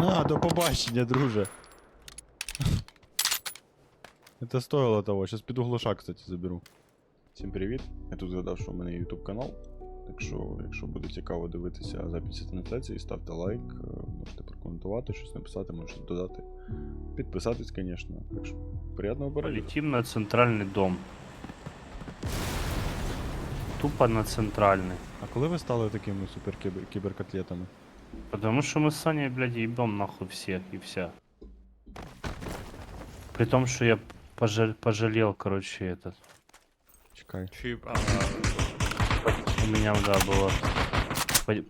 А, до побачення, друже. Это стоило того. Сейчас піду глушак, кстати, заберу. Всім привіт. Я тут згадав, що у мене є YouTube канал. Так що, якщо буде цікаво дивитися записи трансляції, ставте лайк, е, можете прокоментувати, щось написати, можете додати. Підписатись, звісно. Так що, приємного перегляду. Полетим на центральный дом. Тупо на центральный. А коли ви стали такими супер кіберкотлетами? Потому что мы с Саней, блядь, ебем нахуй всех и вся. При том, что я пожа- пожалел, короче, этот. Чекай. Чип, а, У меня, да, было под-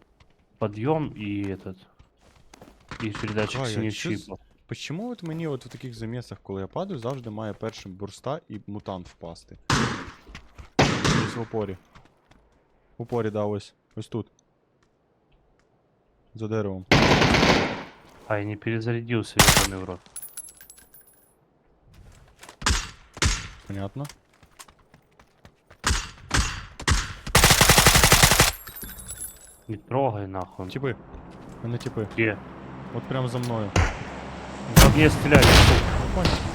подъем и этот. И передатчик Ой, а синих чё з- чипов. Почему от мені от в таких замісах, коли я падаю, завжди має першим бурста і мутант впасти? Десь в опорі. В опорі, да, ось. Ось тут. За деревом. А, я не перезарядился, ебаный в рот. Понятно. Не трогай нахуй. Типи. Мене типи. Где? От прямо за мною. По мне стреляли. сука.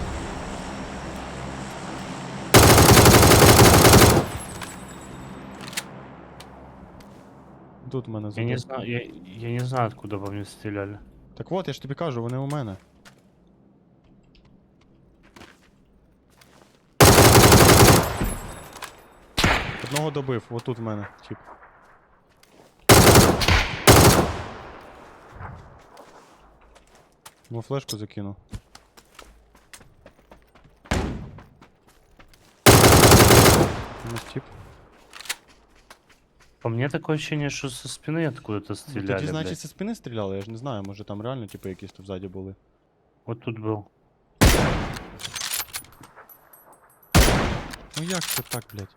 Тут мене Я не знаю, я, я не знаю, откуда по мне стреляли. Так от, я ж тобі кажу, вони у мене. Одного добив, отут в мене, тип. Ну, флешку закину. Ну, тип. По мне такое ощущение, что со спины откуда-то Ну, стреляли. Тоді, блядь. значить, зі спини стріляли, я ж не знаю, може там реально, типу, якісь тут ззаді були. Вот тут был. Ну як це так, блядь?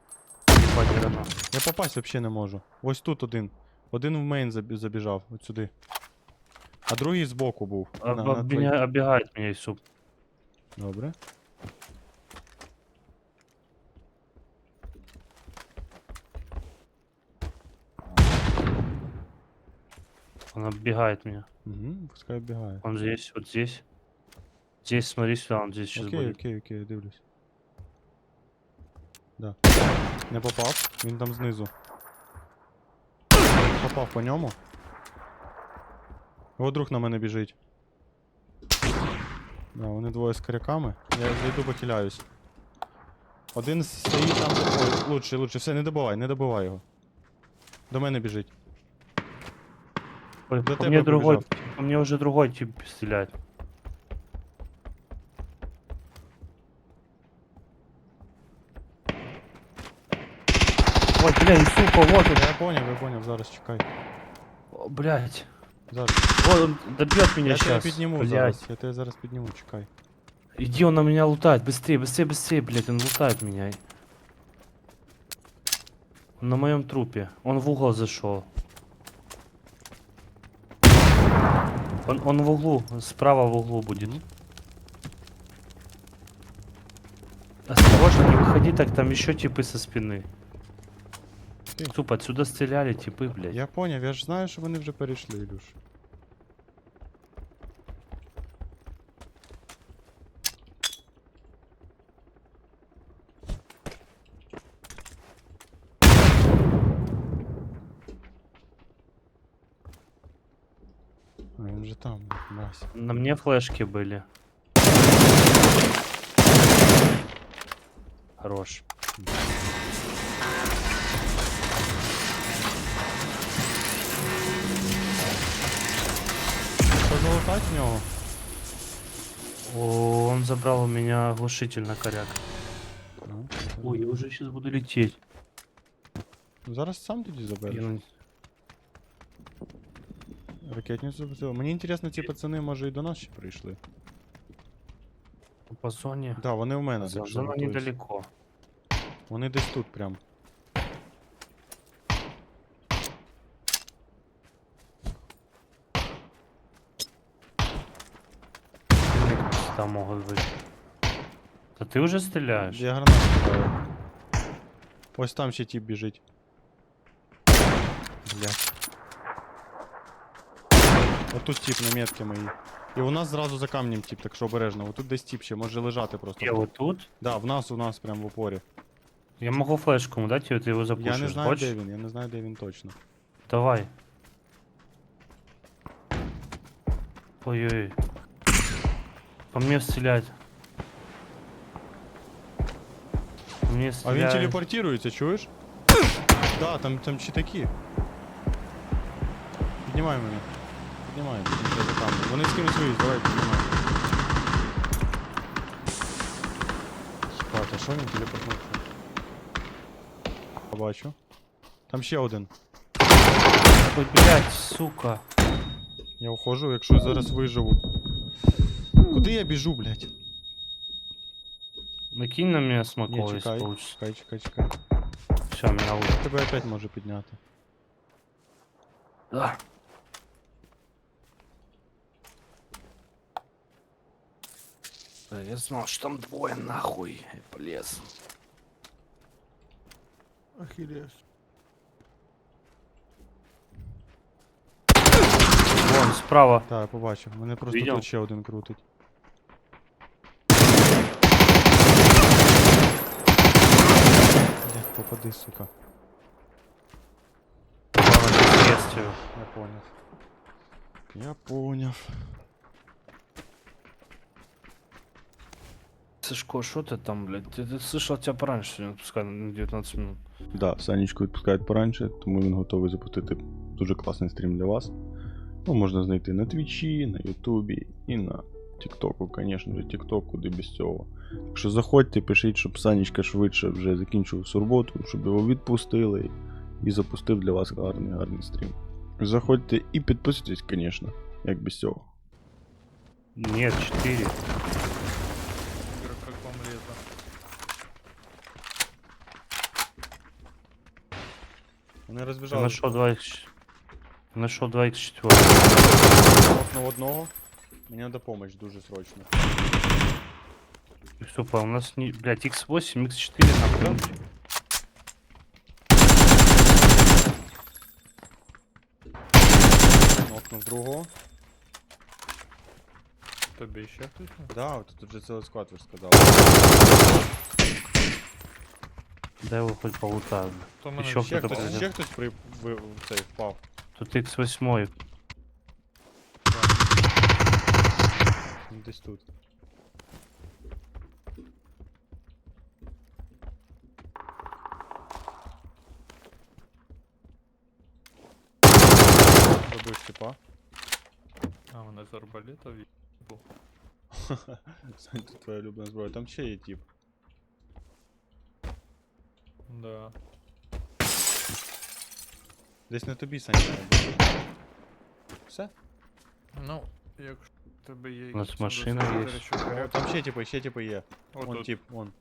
Ебать, гранат. Я попасть вообще не можу. Ось тут один. Один в мейн забі- забіжав, от сюди. А другий збоку був. На- на твоїй- оббегает меня и суп. Добре. Он оббегает меня. Угу, пускай оббігає. Он здесь, вот здесь. Здесь, смотри сюда, он здесь сейчас Окей, будет. окей, окей, дивлюсь. Да. Не попав, він там знизу. Попав по ньому. Його друг на мене біжить. Да, вони двоє з коряками. Я зайду похиляюсь. Один стоїть там. Ой, лучше, лучше. Все, не добивай, не добивай його. До мене біжить. Ой, до по тебя мне другой, побежал. по мне уже другой тип стреляет. Ой, блядь, сука, вот он. Я поняв, я поняв, зараз чекай. О, Блядь. Зараз. Вот он добьет меня Я тебе сейчас. підніму блядь. зараз. Я тебе зараз підніму, чекай. Иди, он на меня лутает. Быстрее, быстрее, быстрее, блядь, он лутает меня. Он на моем трупе. Он в угол зашел. Он, он в углу, справа в углу будет. Осторожно, не выходи, так там еще типы со спины. Суп, отсюда стреляли типы, блядь. Я поняв, я ж знаю, що вони вже перейшли, Ілюш. Там, мразь. На мне флешки были. Хорош. Залутать в нього? О, он забрал у меня глушитель на коряк. Ну, Ой, я уже сейчас буду лететь. ну, Зараз сам тоді забереш. Я Ракетницю запустили. Мені інтересно, ці пацани, може, і до нас ще прийшли. По зоне. Так, да, вони в мене, Зона так що зона готуйся. недалеко. Вони десь тут прям. Там могут быть. Да ты уже стреляешь? Я гранату кидаю. Ось там ще тип біжить. Блять. Отут тип на метки мої. І у нас зразу за камнем тип, так що обережно. Отут десь тип ще, може лежати просто. Я вот тут. Да, в нас, у нас прям в упорі. Я могу флешку ему дать, и ты его запушишь. Я не знаю, Хочешь? де він, я не знаю, де він точно. Давай. Ой-ой. По мне стрелять. По мне А він стреляет. телепортується, чуєш? Да, там, там чи такі. Піднімай мене. Піднімай, там ще за камнем. Вони з кимось виїзд, давай піднімай. Спати, а що він телепортнувся? Побачу. Там ще один. Ой, блядь, сука. Я ухожу, якщо зараз виживу. Куди я біжу, блядь? Накинь на меня Ні, смокол, если чекай, получится. чекай, чекай, чекай. Все, меня уже. Тебе опять може підняти. Да. Я знал, что там двое нахуй. Полез. Ахиллес. Вон, справа. Так, я побачив. Мене просто Відео? тут ще один крутить. Блять, попади, сука. Я понял. Я понял. Сашко, что ты там, блядь? Ты, ты слышал тебя пораньше сегодня отпускали на 19 минут. Да, Санечку відпускають пораньше, тому він готовий запустити дуже класний стрім для вас. Ну, можна знайти на Твічі, на Ютубі і на Тіктоку, звісно ж, Тікток, куди без цього. Так що заходьте, пишіть, щоб Санечка швидше вже закінчив всю роботу, щоб його відпустили і запустив для вас гарний гарний стрім. Заходьте і підписуйтесь, звісно, як без цього. Нет, 4. Вони Я розбіжали нашел 2 x Нашел 2 x 4 окно одного. Мені треба допомога дуже срочно. Супа, у нас не... Блядь, x8, x4 на пленке. Окно в другого. Тобі ще хтось? Да, от тут вже цілий склад ви ж сказали. Да его хоть полутаю. То мене Ще Ще Хто хтось, прийде? ще хтось при, ви, в цей впав. Тут x8. Він Десь тут. Добив типа. А, мене з арбалета в'їбав. Сань, тут твоя улюблена зброя. Там ще є тип. Да. Десь на тобі, Саня. має бути. Все? Ну, якщо в тебе є... У нас якісь машина небезпеки, є. що О, вперед, там ще типи, ще типи є. от Вон тут. тип, вон.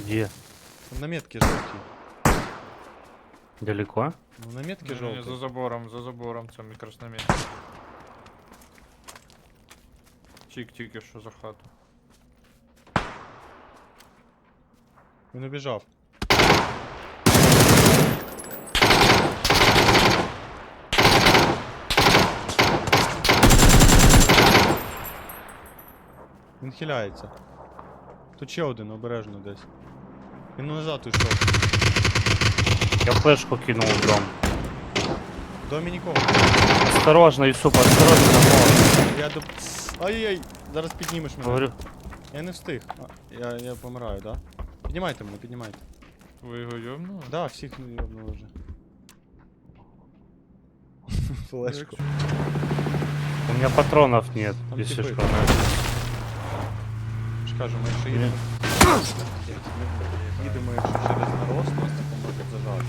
Где? Там на метке жовті. Далеко? Ну на метке Ні, ні, за жовті. забором, за забором, це мікроснамет. Чик тільки що за хату. Він убіжав. Він хиляється. Тут ще один обережно десь. Він назад уйшов. Я флешку кинул в дом. В домі нікого. Осторожно, Юсуп, осторожно. Я до. Ай-яй! Зараз піднімеш мене. Говорю, Я не встиг. А, я, я помираю, да? Піднімайте мене, піднімайте. Ви його йобнули? Да, всіх ну, йобнули вже. Флешку. у меня патронов нет, Там если типы. что. Ж кажу, ми якщо Ні. їдемо. Їдемо, якщо через нарост, нас так може зажати.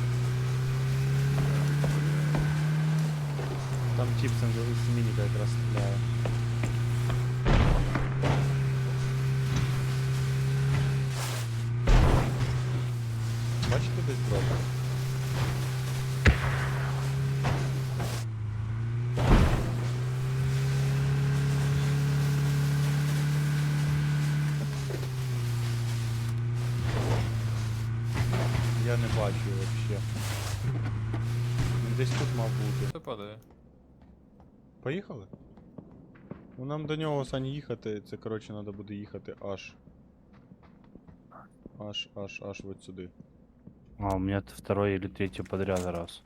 Там тип з мініка якраз стріляє. Я не бачу вообще. Він десь тут мав бути. Це падає. Поїхали? Ну нам до нього Сані їхати, це коротше треба буде їхати аж. Аж, аж, аж от сюди. А, у меня это второй или третий подряд раз.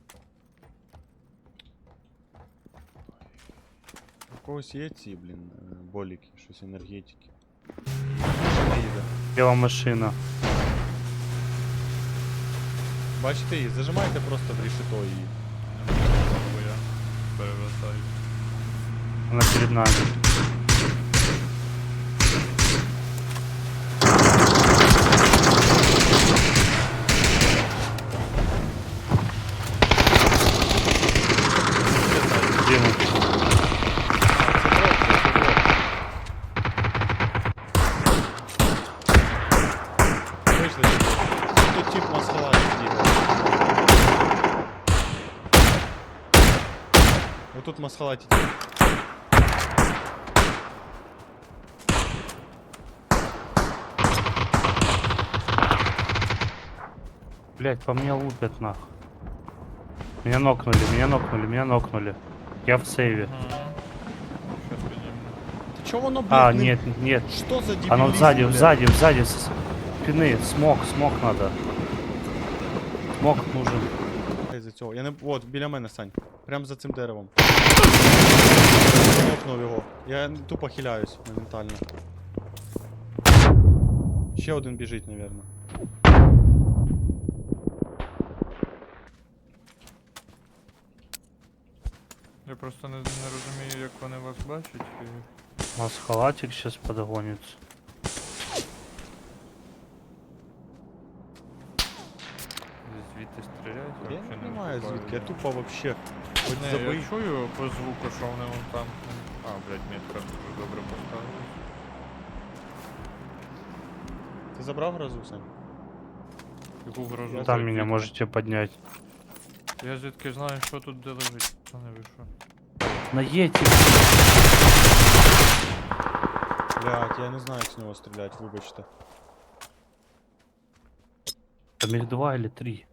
У когось є ці, блін, е, боліки, щось енергетики. Машина їде. Біла машина. Бачите її, зажимайте просто в рішито її. Бо я перевертаю. Она перед нами. Отут масхалаті тип. блять, по мне лупят нахуй. Меня нокнули, меня нокнули, меня нокнули. Я в сейве. Щас підійму. Ти чого воно, блядь, А, не- нет, нет. Що за дебилизм, Оно сзади, блядь? сзади, сзади. с Спины. Смог, смог надо. Смог нужен. Ай, за цього. Я не. От, біля мене, Сань. Прям за цим деревом. Нокнув його. Я тупо хиляюсь моментально. Ще один біжить, напевно. Я просто не, не розумію, як вони вас бачать. І... У нас халатик сейчас подгонится. стріляють, Я вообще не не понимаю виступаю. звідки, я тупо вообще. Хоч Не, забий. я чую по звуку, що вони вон там. А, блядь, метка дуже добре поставила. Ти забрав грозу, Сань? Яку вражу. Там меня можете поднять. Я звідки знаю, що тут де лежить. Це не вийшло. На Ети. Блять, я не знаю, як з нього стріляти, вибачте. Там их два или три.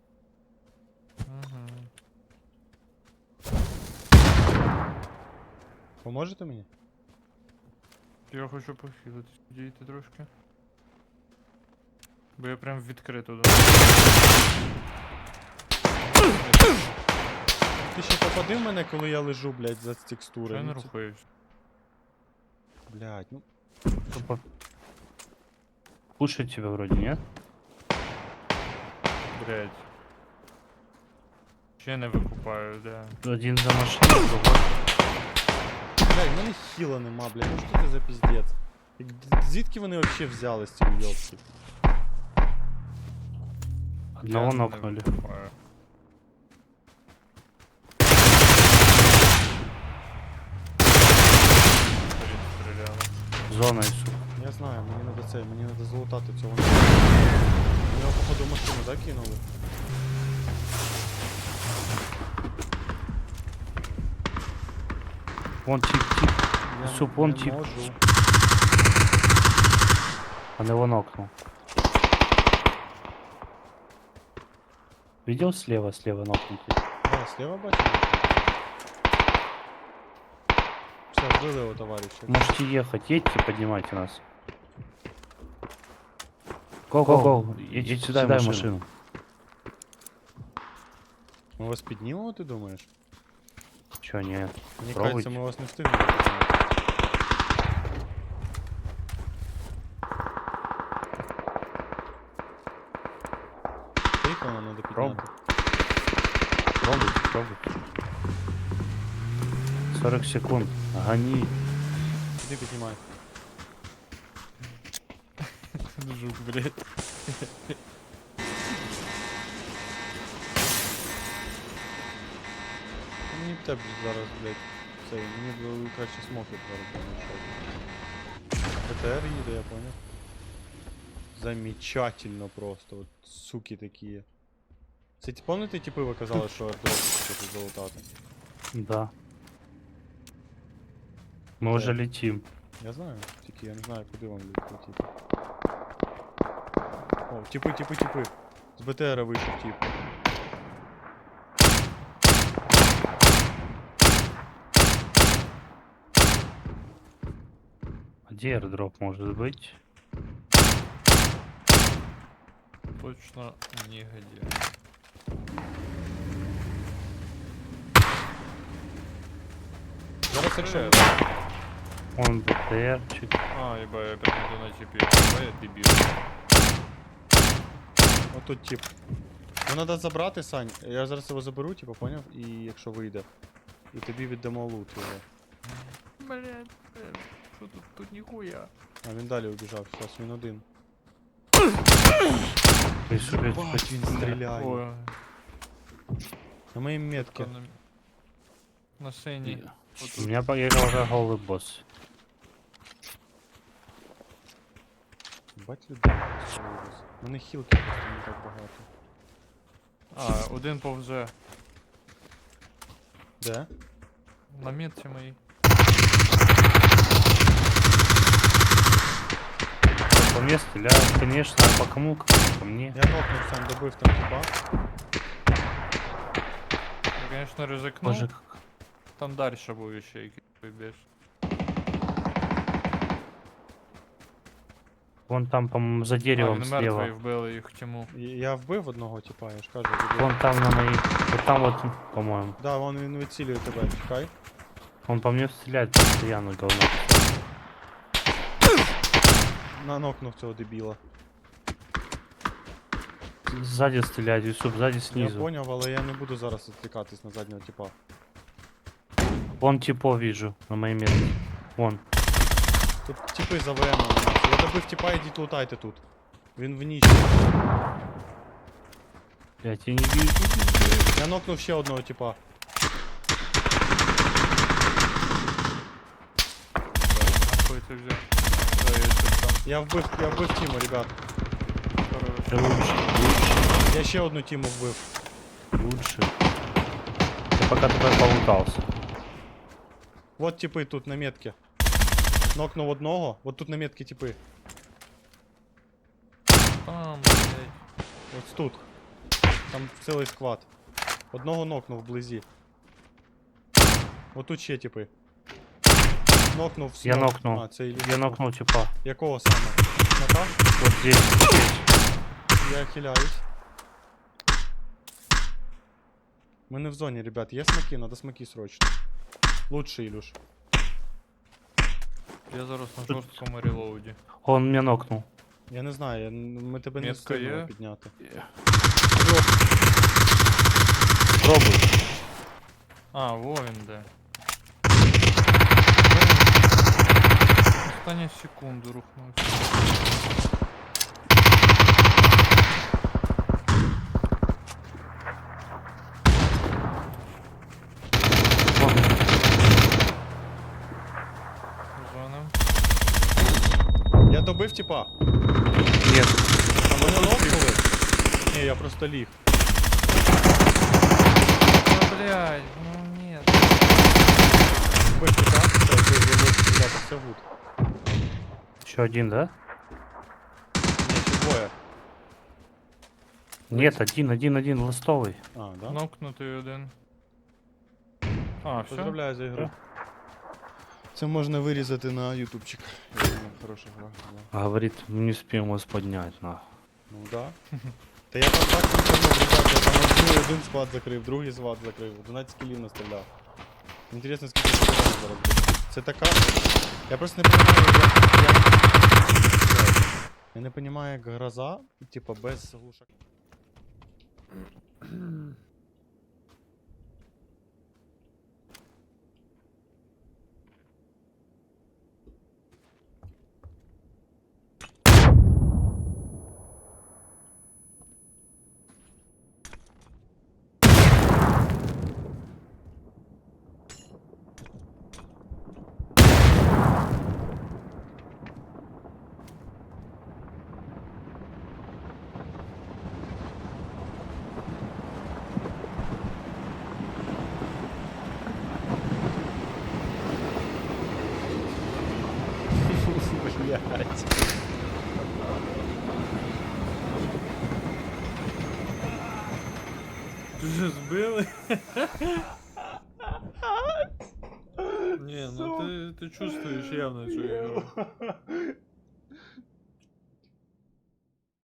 Поможете мені? Я хочу похилитись, дійти трошки. Бо я прям відкрито до. Ти ще попади в мене, коли я лежу, блять, за текстури. я не Ну, рухаюсь? Блять, ну. Тупо. Кушать тебя вроде, нет? Блять. Ще не викупаю, де. Один за машиной, другой. Блять, в мене хіла нема, блять, ну що це за піздець? І г- Звідки вони вообще взяли з ці уйобки? Одного Я не нокнули. викупаю. Блін, стріляли. Зона и сука. Я знаю, мені надо це, мені надо залутати цього. Його походу в машину, да, кинули? Вон тип, тип. Я Суп, вон не тип. можу. Он его нокнул. Видел слева, слева нокнутый? Да, слева бачу. Все, вбили його, товарища. Можете ехать, едьте, поднимайте нас. Го, го, го, едьте сюда, в машину. Ми вас піднімемо, ти думаєш? Чё, нет? Мені Пробуйте. кажеться, ми вас не встигнемо підняти. Поїхали, нам надо Пробуй. підняти. Пробуйте, пробуйте. 40 секунд. Гони. Іди піднімай. Жук, блять. Мені б тебе зараз, блядь, цей, мені б краще смокер зараз б знайшов. ПТР їде, я понял. Замечательно просто, от суки такі. Це ті- пам'ятаєте, типи ви казали, що ардроп хочуть залутати? Да. Мы уже летим. Я знаю, тільки я не знаю, куди вам летіти. О, типи, типи, типи. З БТРа вийшов тип. Где airdrop может быть? Точно нигде. Зараз якщо... Он БТРчик. А, ебать, я прям иду на типе. Ебать, я дебил. Отут тип. Ну треба забрати, Сань. Я зараз його заберу, типу, поняв? І якщо вийде. І тобі віддамо лут його. Блять, что тут, тут нихуя. А він далі убіжав, зараз він один. Ты что, блядь, Бать, він стріляє. Ой, На моїй метці. кто на... На сцене. У меня поехал уже голый босс. Бать людей. просто ужас. У мене хілки просто не так багато. А, один повзе. Де? На метці моїй. По мне стреляют, конечно, а по кому? По мне. Я нокнув сам добив там типа. Я, конечно, ризикнув. Боже, как- Там дальше був ще якийсь вибіж. Вон там, по-моему, за А, деревом він слева. мертвий, вбили їх тьму. І- Я вбив одного типа, я ж кажу. відбив. Вон там на моей... Вот там вот, по-моему. Да, вон він відцілює тебе, чекай. Он по мне стреляет постоянно, говно. На нокнув цього дебіла. Сзади стреляет, Юсуп, сзади Я снизу. поняв, але я не буду зараз відвлікатись на заднього типа. Вон типов вижу на моей метке. Вон. Тут типи за ВМ у нас. Я добив типа, ідіть лутайте тут. Він в нічі. Блять, я не вижу. Я нокнув ще одного типа. Нахуй ти взяв? Да, я щось там. Я вбив, я вбив Тіму, ребят. Хорош. Да лучше, лучше, Я ще одну Тіму вбив. лучше. Я пока туда полутался. Вот типи тут на метке. Нокнув одного, вот тут на метке типи. Там, блядь. Ось тут. Там цілий сквад. Одного нокнув вблизі. Вот тут ще типи. Нокнув в Я смок. нокнув. А, це Ілюша. Я нокнул типа. Якого саме? Снака? Вот здесь. здесь. Я хиляюсь. Мы не в зоне, ребят. Есть смоки? Надо смоки срочно. Лучше, Илюш. Я зараз на Тут- жорсткому релоуді. Он меня нокнул. Я не знаю, я, ми тебе не Метка встигнемо є? підняти. Пробуй. А, во він де. Останні секунду рухнувся. Вон. Зоним. Я добив типа. Нет. А мене нокнули? Ні, я просто ліг. Да, блядь, ну нет. Бив типа. Все, ви ви стріляти, все гуд. Еще один, да? Ні, ще двоє. Нет, один, один, один, ластовый. А, да? Нокнутий один. А, все? Поздравляю за ігру. Це можна вирізати на ютубчик. Я думаю, Хороша гра була. Говорит, мы не успеем вас поднять, нахуй. Ну да. Та я там так конкурнув, ребята, я там один, один склад закрив, другий склад закрив, 11 кілів настріляв. Інтересно, скільки це зараз буде. Це така. Я просто не розумію, як. як... я не розумію, як гроза, типа без глушак. Блять. Вже збили? Не, ну ты, ты чувствуешь явно цю ігру.